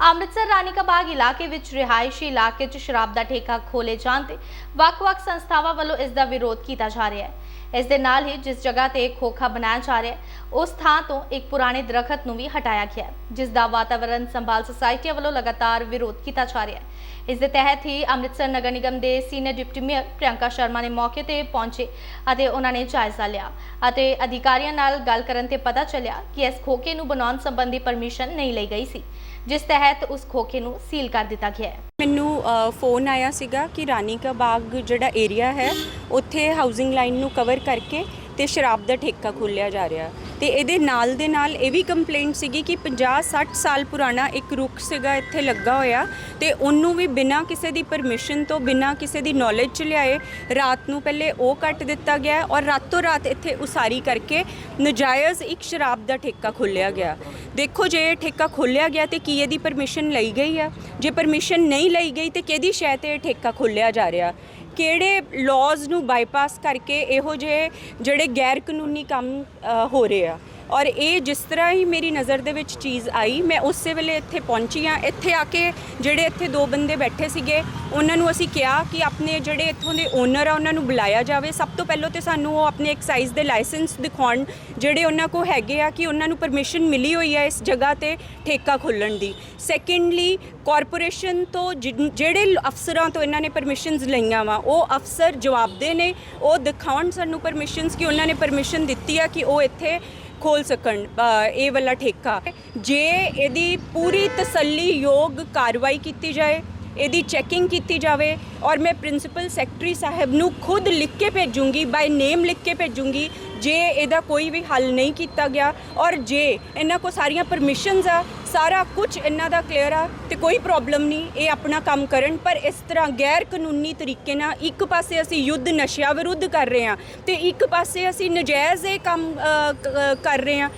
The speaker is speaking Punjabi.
ਅੰਮ੍ਰਿਤਸਰ ਰਾਣੀ ਕਾ ਬਾਗ ਇਲਾਕੇ ਵਿੱਚ ਰਿਹਾਇਸ਼ੀ ਇਲਾਕੇ 'ਚ ਸ਼ਰਾਬ ਦਾ ਠੇਕਾ ਖੋਲੇ ਜਾਣ ਤੇ ਵੱਖ-ਵੱਖ ਸੰਸਥਾਵਾਂ ਵੱਲੋਂ ਇਸ ਦਾ ਵਿਰੋਧ ਕੀਤਾ ਜਾ ਰਿਹਾ ਹੈ। ਇਸ ਦੇ ਨਾਲ ਹੀ ਜਿਸ ਜਗ੍ਹਾ ਤੇ ਖੋਖਾ ਬਣਾਇਆ ਜਾ ਰਿਹਾ ਹੈ, ਉਸ ਥਾਂ ਤੋਂ ਇੱਕ ਪੁਰਾਣੇ ਦਰਖਤ ਨੂੰ ਵੀ ਹਟਾਇਆ ਗਿਆ ਹੈ, ਜਿਸ ਦਾ ਵਾਤਾਵਰਣ ਸੰਭਾਲ ਸੁਸਾਇਟੀ ਵੱਲੋਂ ਲਗਾਤਾਰ ਵਿਰੋਧ ਕੀਤਾ ਜਾ ਰਿਹਾ ਹੈ। ਇਸ ਦੇ ਤਹਿਤ ਹੀ ਅੰਮ੍ਰਿਤਸਰ ਨਗਰ ਨਿਗਮ ਦੇ senior deputy mayor Priyanka Sharma ਨੇ ਮੌਕੇ ਤੇ ਪਹੁੰਚੇ ਅਤੇ ਉਹਨਾਂ ਨੇ ਜਾਇਜ਼ਾ ਲਿਆ ਅਤੇ ਅਧਿਕਾਰੀਆਂ ਨਾਲ ਗੱਲ ਕਰਨ ਤੇ ਪਤਾ ਚੱਲਿਆ ਕਿ ਇਸ ਖੋਖੇ ਨੂੰ ਬਣਾਉਣ ਸੰਬੰਧੀ ਪਰਮਿਸ਼ਨ ਨਹੀਂ ਲਈ ਗਈ ਸੀ, ਜਿਸ ਤਹਿਤ ਉਸ ਖੋਖੇ ਨੂੰ ਸੀਲ ਕਰ ਦਿੱਤਾ ਗਿਆ ਹੈ। ਮੈਨੂੰ ਫੋਨ ਆਇਆ ਸੀਗਾ ਕਿ ਰਾਨੀ ਕਾ ਬਾਗ ਜਿਹੜਾ ਏਰੀਆ ਹੈ, ਉੱਥੇ ਹਾਊਸਿੰਗ ਲਾਈਨ ਨੂੰ ਕਵਰ ਕਰਕੇ ਤੇ ਸ਼ਰਾਬ ਦਾ ਠੇਕਾ ਖੋਲ੍ਹਿਆ ਜਾ ਰਿਹਾ ਤੇ ਇਹਦੇ ਨਾਲ ਦੇ ਨਾਲ ਇਹ ਵੀ ਕੰਪਲੇਂਟ ਸੀਗੀ ਕਿ 50 60 ਸਾਲ ਪੁਰਾਣਾ ਇੱਕ ਰੁੱਖ ਸੀਗਾ, ਇੱਥੇ ਲੱਗਾ ਹੋਇਆ ਤੇ ਉਹਨੂੰ ਵੀ ਬਿਨਾਂ ਕਿਸੇ ਦੀ ਪਰਮਿਸ਼ਨ ਤੋਂ, ਬਿਨਾਂ ਕਿਸੇ ਦੀ ਨੌਲੇਜ ਚ ਲਿਆਏ, ਰਾਤ ਨੂੰ ਪਹਿਲੇ ਉਹ ਕੱਟ ਦਿੱਤਾ ਗਿਆ ਔਰ ਰਾਤੋਂ ਰਾਤ ਇੱਥੇ ਉਸਾਰੀ ਕਰਕੇ ਨਜਾਇਜ਼ ਇੱਕ ਸ਼ਰਾਬ ਦਾ ਠੇਕਾ ਖੋਲ੍ਹਿਆ ਗਿਆ। ਦੇਖੋ ਜੇ ਇਹ ਠੇਕਾ ਖੋਲ੍ਹਿਆ ਗਿਆ ਤੇ ਕੀ ਇਹਦੀ ਪਰਮਿਸ਼ਨ ਲਈ ਗਈ ਆ? ਜੇ ਪਰਮਿਸ਼ਨ ਨਹੀਂ ਲਈ ਗਈ ਤੇ ਕਿਹਦੀ ਸ਼ੈ ਤੇ ਇਹ ਠੇਕਾ ਖੋਲ੍ਹਿਆ ਜਾ ਰਿਹਾ? ਕਿਹੜੇ ਲਾਜ਼ ਨੂੰ ਬਾਈਪਾਸ ਕਰਕੇ ਇਹੋ ਜਿਹੇ ਜਿਹੜੇ ਗੈਰ ਕਾਨੂੰਨੀ ਕੰਮ ਹੋ ਰਹੇ ਆ? ਔਰ ਇਹ ਜਿਸ ਤਰ੍ਹਾਂ ਹੀ ਮੇਰੀ ਨਜ਼ਰ ਦੇ ਵਿੱਚ ਚੀਜ਼ ਆਈ, ਮੈਂ ਉਸੇ ਵੇਲੇ ਇੱਥੇ ਪਹੁੰਚੀ ਆ ਇੱਥੇ ਆ ਕੇ ਜਿਹੜੇ ਇੱਥੇ ਦੋ ਬੰਦੇ ਬੈਠੇ ਸੀਗੇ, ਉਹਨਾਂ ਨੂੰ ਅਸੀਂ ਕਿਹਾ ਕਿ ਆਪਣੇ ਜਿਹੜੇ ਇੱਥੋਂ ਦੇ ਓਨਰ ਆ, ਉਹਨਾਂ ਨੂੰ ਬੁਲਾਇਆ ਜਾਵੇ। ਸਭ ਤੋਂ ਪਹਿਲਾਂ ਤੇ ਸਾਨੂੰ ਉਹ ਆਪਣੇ ਐਕਸਾਈਜ਼ ਦੇ ਲਾਇਸੈਂਸ ਦਿਖਾਉਣ ਜਿਹੜੇ ਉਹਨਾਂ ਕੋ ਹੈਗੇ ਆ ਕਿ ਉਹਨਾਂ ਨੂੰ ਪਰਮਿਸ਼ਨ ਮਿਲੀ ਹੋਈ ਹੈ ਇਸ ਜਗ੍ਹਾ ਤੇ ਠੇਕਾ ਖੋਲਣ ਦੀ। ਸੈਕੰਡਲੀ ਕਾਰਪੋਰੇਸ਼ਨ ਤੋਂ ਜਿਨ- ਜਿਹੜੇ ਅਫਸਰਾਂ ਤੋਂ ਇਹਨਾਂ ਨੇ ਪਰਮਿਸ਼ਨਸ ਲਈਆਂ ਵਾ, ਉਹ ਅਫਸਰ ਜਵਾਬਦੇ ਨੇ। ਉਹ ਦਿਖਾਉਣ ਸਾਨੂੰ ਪਰਮਿਸ਼ਨਸ ਕਿ ਉਹਨਾਂ ਨੇ ਪਰਮਿਸ਼ਨ ਦਿੱਤੀ ਆ ਕਿ ਉਹ ਇੱਥੇ ਖੋਲ ਸਕਣ ਇਹ ਵਾਲਾ ਠੇਕਾ। ਜੇ ਇਹਦੀ ਪੂਰੀ ਤਸੱਲੀਯੋਗ ਕਾਰਵਾਈ ਕੀਤੀ ਜਾਏ, ਇਹਦੀ ਚੈਕਿੰਗ ਕੀਤੀ ਜਾਵੇ, ਔਰ ਮੈਂ ਪ੍ਰਿੰਸੀਪਲ ਸੈਕਟਰੀ ਸਾਹਿਬ ਨੂੰ ਖੁਦ ਲਿਖ ਕੇ ਭੇਜੂੰਗੀ ਬਾਈ ਨੇਮ ਲਿਖ ਕੇ ਭੇਜੂੰਗੀ, ਜੇ ਇਹਦਾ ਕੋਈ ਵੀ ਹੱਲ ਨਹੀਂ ਕੀਤਾ ਗਿਆ, ਔਰ ਜੇ ਇਹਨਾਂ ਕੋ ਸਾਰੀਆਂ ਪਰਮਿਸ਼ਨਸ ਆ ਸਾਰਾ ਕੁਝ ਇਹਨਾਂ ਦਾ ਕਲੀਅਰ ਆ ਤੇ ਕੋਈ ਪ੍ਰੋਬਲਮ ਨਹੀਂ, ਇਹ ਆਪਣਾ ਕੰਮ ਕਰਨ। ਪਰ ਇਸ ਤਰ੍ਹਾਂ ਗੈਰ ਕਾਨੂੰਨੀ ਤਰੀਕੇ ਨਾਲ ਇੱਕ ਪਾਸੇ ਅਸੀਂ ਯੁੱਧ ਨਸ਼ਿਆਂ ਵਿਰੁੱਧ ਕਰ ਰਹੇ ਹਾਂ ਤੇ ਇੱਕ ਪਾਸੇ ਅਸੀਂ ਨਜਾਇਜ਼ ਇਹ ਕੰਮ ਕਰ ਰਹੇ ਹਾਂ।